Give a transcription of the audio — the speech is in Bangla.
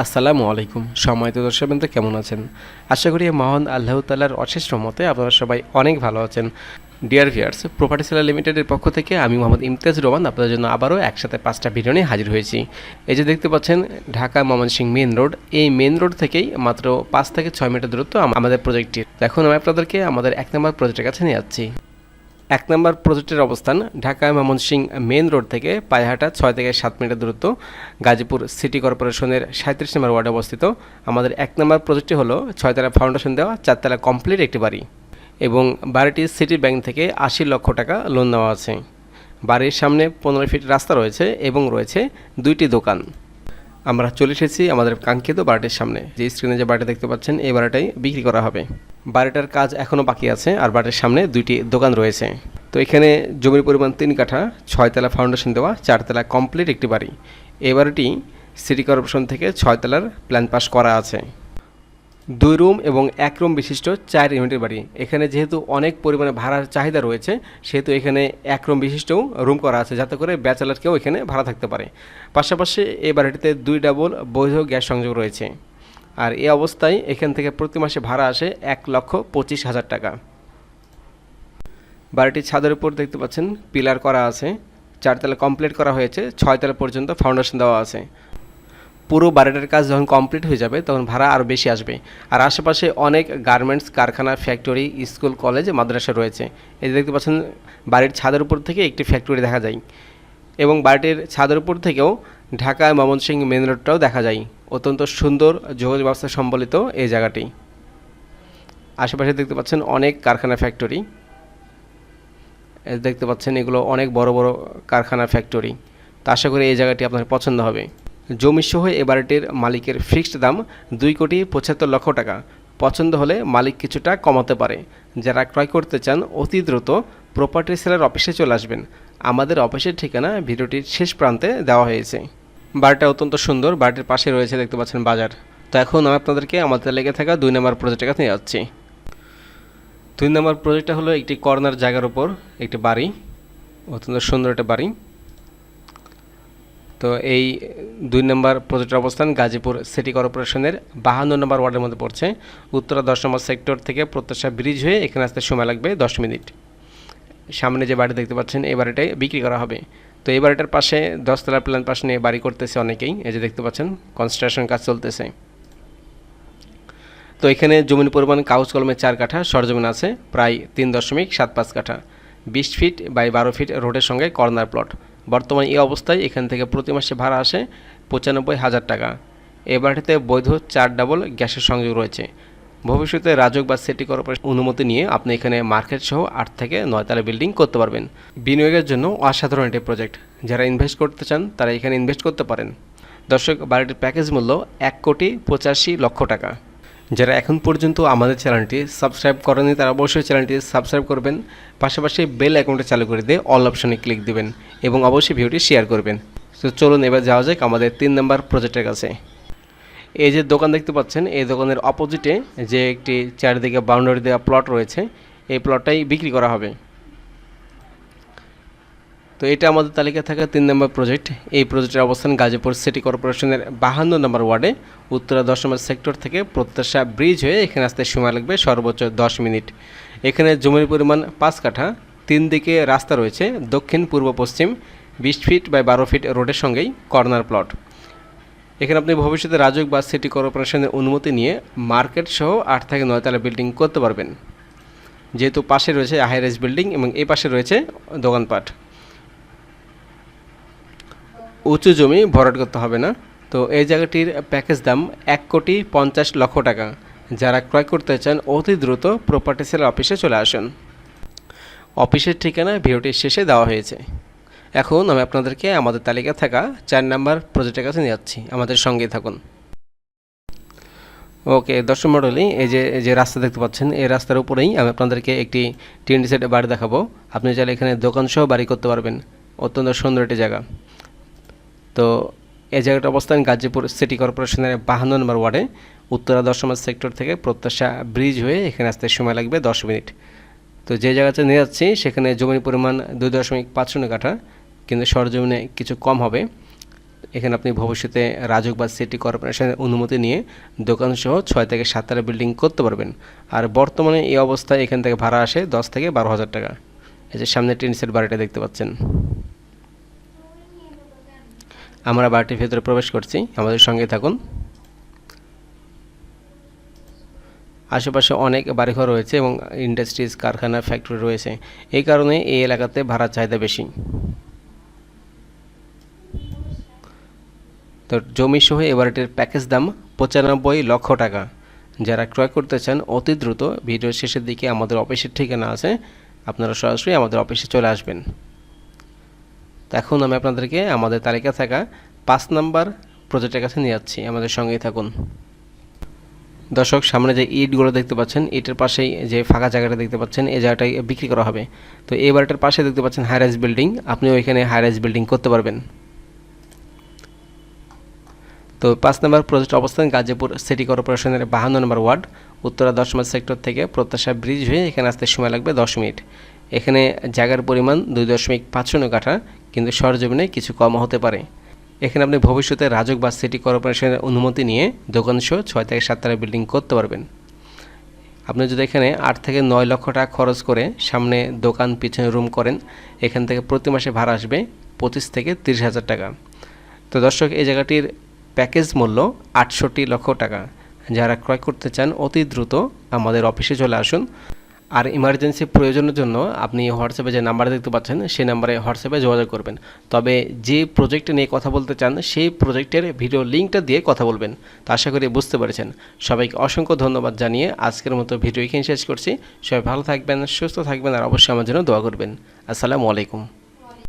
আসসালামু আলাইকুম। সময়ত দর্শকবৃন্দ, কেমন আছেন? আশা করি মহান আল্লাহ তাল্লার অশেষ রহমতে আপনারা সবাই অনেক ভালো আছেন। ডিয়ার ভিয়ার্স প্রপার্টি সেলার লিমিটেডের পক্ষ থেকে আমি মোহাম্মদ ইমতিয়াজ রহমান আপনাদের জন্য আবারও একসাথে পাঁচটা ভিডিও নিয়ে হাজির হয়েছি। এই যে দেখতে পাচ্ছেন, ঢাকা ময়মনসিংহ মেন রোড। এই মেন রোড থেকেই মাত্র পাঁচ থেকে ছয় মিটার দূরত্ব আমাদের প্রজেক্টটি এখন আমি আপনাদেরকে আমাদের এক নম্বর প্রজেক্টের কাছে নিয়ে যাচ্ছি। এক নম্বর প্রজেক্টের অবস্থান ঢাকা ময়মনসিংহ মেন রোড থেকে পায়হাটা ছয় থেকে সাত মিটার দূরত্ব। গাজীপুর সিটি কর্পোরেশনের সাঁত্রিশ নম্বর ওয়ার্ডে অবস্থিত। আমাদের এক নম্বর প্রজেক্টটি হলো ছয়তলা ফাউন্ডেশন দেওয়া, চারতলা কমপ্লিট একটি বাড়ি এবং বাড়িটি সিটি ব্যাংক থেকে আশি লক্ষ টাকা লোন নেওয়া আছে। বাড়ির সামনে পনেরো ফিট রাস্তা রয়েছে এবং রয়েছে দুইটি দোকান। আমরা চলে এসেছি আমাদের কাঙ্ক্ষিত বাড়িটির সামনে। যে স্ক্রিনে যে বাড়িটা দেখতে পাচ্ছেন, এই বাড়িটাই বিক্রি করা হবে। বাড়িটার কাজ এখনও বাকি আছে আর বাড়ির সামনে দুইটি দোকান রয়েছে। তো এখানে জমির পরিমাণ তিন কাঠা ছয়তলা ফাউন্ডেশন দেওয়া চারতলা কমপ্লিট একটি বাড়ি। এই বাড়িটি সিটি কর্পোরেশন থেকে ছয়তলার প্ল্যান পাস করা আছে। দুই রুম এবং এক রুম বিশিষ্ট চার ইউনিটের বাড়ি। এখানে যেহেতু অনেক পরিমাণে ভাড়ার চাহিদা রয়েছে, সেহেতু এখানে এক রুম বিশিষ্টও রুম করা আছে, যাতে করে ব্যাচেলারকেও এখানে ভাড়া থাকতে পারে। পাশাপাশি এই বাড়িটিতে দুই ডাবল বৈধ গ্যাস সংযোগ রয়েছে। আর এই অবস্থায় এখান থেকে প্রতি মাসে ভাড়া আসে এক লক্ষ পঁচিশ হাজার টাকা। বাড়িটির ছাদের উপর দেখতে পাচ্ছেন পিলার করা আছে, চারতলা কমপ্লিট করা হয়েছে, ছয়তলা পর্যন্ত ফাউন্ডেশন দেওয়া আছে। পুরো বাড়িটার কাজ যখন কমপ্লিট হয়ে যাবে, তখন ভাড়া আরও বেশি আসবে। আর আশেপাশে অনেক গার্মেন্টস কারখানা ফ্যাক্টরি স্কুল কলেজ মাদ্রাসা রয়েছে। এই দেখতে পাচ্ছেন, বাড়ির ছাদের উপর থেকে একটি ফ্যাক্টরি দেখা যায়। এবং বাড়িটির ছাদের উপর থেকেও ঢাকা ময়মনসিংহ মেন রোডটাও দেখা যায়। অত্যন্ত সুন্দর যোগাযোগ ব্যবস্থা সম্বলিত এই জায়গাটি। আশেপাশে দেখতে পাচ্ছেন অনেক কারখানা ফ্যাক্টরি দেখতে পাচ্ছেন, এগুলো অনেক বড় বড় কারখানা ফ্যাক্টরি তো আশা করি এই জায়গাটি আপনার পছন্দ হবে। জমিসহ বাড়িটির মালিকের ফিক্সড দাম দুই কোটি পঁচাত্তর লক্ষ টাকা। পছন্দ হলে মালিক কিছুটা কমাতে পারে। যারা ক্রয় করতে চান, অতি দ্রুত প্রপার্টি সেলার অফিসে চলে আসবেন। আমাদের অফিসের ঠিকানা ভিডিওটির শেষ প্রান্তে দেওয়া হয়েছে। বাড়িটা অত্যন্ত সুন্দর, বাড়িটির পাশে রয়েছে দেখতে পাচ্ছেন বাজার। তো এখন আমি আপনাদেরকে আমাদের লেগে থাকা দুই নম্বর প্রজেক্টের কাছে নিয়ে যাচ্ছি। দুই নম্বর প্রজেক্টটা হলো একটি কর্নার জায়গার উপর একটি বাড়ি। অত্যন্ত সুন্দর একটা বাড়ি। তো এই দুই নম্বর প্রজেক্টের অবস্থান গাজীপুর সিটি কর্পোরেশনের বাহান্ন নম্বর ওয়ার্ডের মধ্যে পড়ছে। উত্তরা দশ নম্বর সেক্টর থেকে প্রত্যাশা ব্রিজ হয়ে এখানে আসতে সময় লাগবে দশ মিনিট। সামনে যে বাড়ি দেখতে পাচ্ছেন, এই বাড়িটাই বিক্রি করা হবে। তো এই বাড়িটার পাশে দশতলা প্ল্যান পাশ নিয়ে বাড়ি করতেছে অনেকেই। এই যে দেখতে পাচ্ছেন কনস্ট্রাকশন কাজ চলতেছে। তো এখানে জমির পরিমাণ কাগজ কলমে চার কাঠা, সরজমিন আছে, প্রায় তিন দশমিক সাত পাঁচ কাঠা। বিশ ফিট বাই বারো ফিট রোডের সঙ্গে কর্নার প্লট বর্তমানে এই অবস্থায় এখান থেকে প্রতি মাসে ভাড়া আসে পঁচানব্বই হাজার টাকা। এ বাড়িতে বৈধ চার ডাবল গ্যাসের সংযোগ রয়েছে। ভবিষ্যতে রাজক বা সিটি কর্পোরেশন অনুমতি নিয়ে আপনি এখানে মার্কেট সহ আট থেকে নয়তলা বিল্ডিং করতে পারবেন। বিনিয়োগের জন্য অসাধারণ একটি প্রজেক্ট। যারা ইনভেস্ট করতে চান, তারা এখানে ইনভেস্ট করতে পারেন। দর্শক, বাড়িটির প্যাকেজ মূল্য এক কোটি পঁচাশি লক্ষ টাকা। যারা এখন পর্যন্ত আমাদের চ্যানেলটি সাবস্ক্রাইব করেনি তারা অবশ্যই চ্যানেলটি সাবস্ক্রাইব করবেন, পাশাপাশি বেল অ্যাকাউন্টে চালু করে দিয়ে অল অপশনে ক্লিক দিবেন এবং অবশ্যই ভিডিওটি শেয়ার করবেন। তো চলুন এবার যাওয়া যাক আমাদের তিন নম্বর প্রজেক্টের কাছে। এই যে দোকান দেখতে পাচ্ছেন, এই দোকানের অপোজিটে যে একটি চারিদিকে বাউন্ডারি দেওয়া প্লট রয়েছে, এই প্লটটাই বিক্রি করা হবে। তো এটা আমাদের তালিকায় থাকা তিন নম্বর প্রজেক্ট এই প্রজেক্টের অবস্থান গাজীপুর সিটি কর্পোরেশনের বাহান্ন নম্বর ওয়ার্ডে, উত্তরা দশ নম্বর সেক্টর থেকে প্রত্যাশা ব্রিজ হয়ে এখানে আসতে সময় লাগবে সর্বোচ্চ দশ মিনিট। এখানে জমির পরিমাণ পাঁচ কাঠা, তিন দিকে রাস্তা রয়েছে দক্ষিণ, পূর্ব, পশ্চিম, বিশ ফিট বাই বারো ফিট রোডের সঙ্গেই কর্নার প্লট এখানে আপনি ভবিষ্যতে রাজক বা সিটি কর্পোরেশনের অনুমতি নিয়ে মার্কেট সহ আট থেকে নয়তলা বিল্ডিং করতে পারবেন। যেহেতু পাশে রয়েছে হাইরাইজ বিল্ডিং এবং এই পাশে রয়েছে দোকানপাট। উঁচু জমি ভরাট করতে হবে না। তো এই জায়গাটির প্যাকেজ দাম এক কোটি পঞ্চাশ লক্ষ টাকা। যারা ক্রয় করতে চান, অতি দ্রুত প্রপার্টি সেল অফিসে চলে আসুন। অফিসের ঠিকানা ভিডিওটির শেষে দেওয়া হয়েছে। এখন আমি আপনাদেরকে আমাদের তালিকা থাকা চার নাম্বার প্রজেক্টের কাছে নিয়ে যাচ্ছি। আমাদের সঙ্গেই থাকুন। ওকে, দর্শক মডেলি এই যে যে রাস্তা দেখতে পাচ্ছেন, এই রাস্তার উপরেই আমি আপনাদেরকে একটি টিন সেট বাড়ি দেখাবো। আপনি চাইলে এখানে দোকান সহ বাড়ি করতে পারবেন। অত্যন্ত সুন্দর একটি জায়গা। তো এই জায়গাটার অবস্থান গাজীপুর সিটি কর্পোরেশনের বাহান্ন নম্বর ওয়ার্ডে। উত্তরা দশ নম্বর সেক্টর থেকে প্রত্যাশা ব্রিজ হয়ে এখানে আসতে সময় লাগবে দশ মিনিট। তো যে জায়গাতে নিয়ে যাচ্ছি, সেখানে জমির পরিমাণ দুই দশমিক পাঁচ শূন্য কাঠা, কিন্তু সরজমিনে কিছু কম হবে। এখানে আপনি ভবিষ্যতে রাজুক বা সিটি কর্পোরেশনের অনুমতি নিয়ে দোকানসহ ছয় থেকে সাত সাতটা বিল্ডিং করতে পারবেন। আর বর্তমানে এই অবস্থায় এখান থেকে ভাড়া আসে দশ থেকে বারো হাজার টাকা। এই যে সামনে টিনসেট বাড়িটা দেখতে পাচ্ছেন। আমরা বাড়িটির ভেতরে প্রবেশ করছি। আমাদের সঙ্গে থাকুন। আশেপাশে অনেক বাড়িঘর রয়েছে এবং ইন্ডাস্ট্রিজ, কারখানা, ফ্যাক্টরি রয়েছে। এই কারণে এই এলাকাতে ভাড়ার চাহিদা বেশি। তো জমি সহ এ বাড়িটির প্যাকেজ দাম পঁচানব্বই লক্ষ টাকা। যারা ক্রয় করতে চান, অতি দ্রুত ভিডিওর শেষের দিকে আমাদের অফিসের ঠিকানা আছে। আপনারা সরাসরি আমাদের অফিসে চলে আসবেন। তো এখন আমি আপনাদেরকে আমাদের তালিকা থাকা পাঁচ নাম্বার প্রজেক্টের কাছে নিয়ে যাচ্ছি। আমাদের সঙ্গেই থাকুন। দর্শক, সামনে যে ইটগুলো দেখতে পাচ্ছেন, ইটের পাশেই যে ফাঁকা জায়গাটা দেখতে পাচ্ছেন, এই জায়গাটাই বিক্রি করা হবে। তো এই বাড়িটার পাশে দেখতে পাচ্ছেন হাইরাইজ বিল্ডিং আপনি ওইখানে হাইরাইজ বিল্ডিং করতে পারবেন। তো পাঁচ নম্বর প্রজেক্ট অবস্থান গাজীপুর সিটি কর্পোরেশনের বাহান্ন নম্বর ওয়ার্ড উত্তরা দশ সেক্টর থেকে প্রত্যাশা ব্রিজ হয়ে এখানে আসতে সময় লাগবে দশ মিনিট। এখানে জায়গার পরিমাণ দুই দশমিক পাঁচ শূন্য কাঠা, কিন্তু সরজমিনে কিছু কম হতে পারে। এখানে আপনি ভবিষ্যতে রাজক বা সিটি কর্পোরেশনের অনুমতি নিয়ে দোকান দোকানসহ ছয় থেকে সাততলা বিল্ডিং করতে পারবেন। আপনি যদি এখানে আট থেকে নয় লক্ষ টাকা খরচ করে সামনে দোকান, পিছনে রুম করেন, এখান থেকে প্রতি মাসে ভাড়া আসবে পঁচিশ থেকে তিরিশ হাজার টাকা। তো দর্শক, এই জায়গাটির প্যাকেজ মূল্য আটষট্টি লক্ষ টাকা। যারা ক্রয় করতে চান, অতি দ্রুত আমাদের অফিসে চলে আসুন। আর ইমার্জেন্সি প্রয়োজনের জন্য আপনি হোয়াটসঅ্যাপে যে নাম্বার দেখতে পাচ্ছেন, সেই নাম্বারে হোয়াটসঅ্যাপে যোগাযোগ করবেন। তবে যে প্রজেক্ট নিয়ে কথা বলতে চান, সেই প্রজেক্টের ভিডিও লিঙ্কটা দিয়ে কথা বলবেন। তা আশা করি বুঝতে পেরেছেন। সবাইকে অসংখ্য ধন্যবাদ জানিয়ে আজকের মতো ভিডিও এখানে শেষ করছি। সবাই ভালো থাকবেন, সুস্থ থাকবেন, আর অবশ্যই আমার জন্য দোয়া করবেন। আসসালামু আলাইকুম।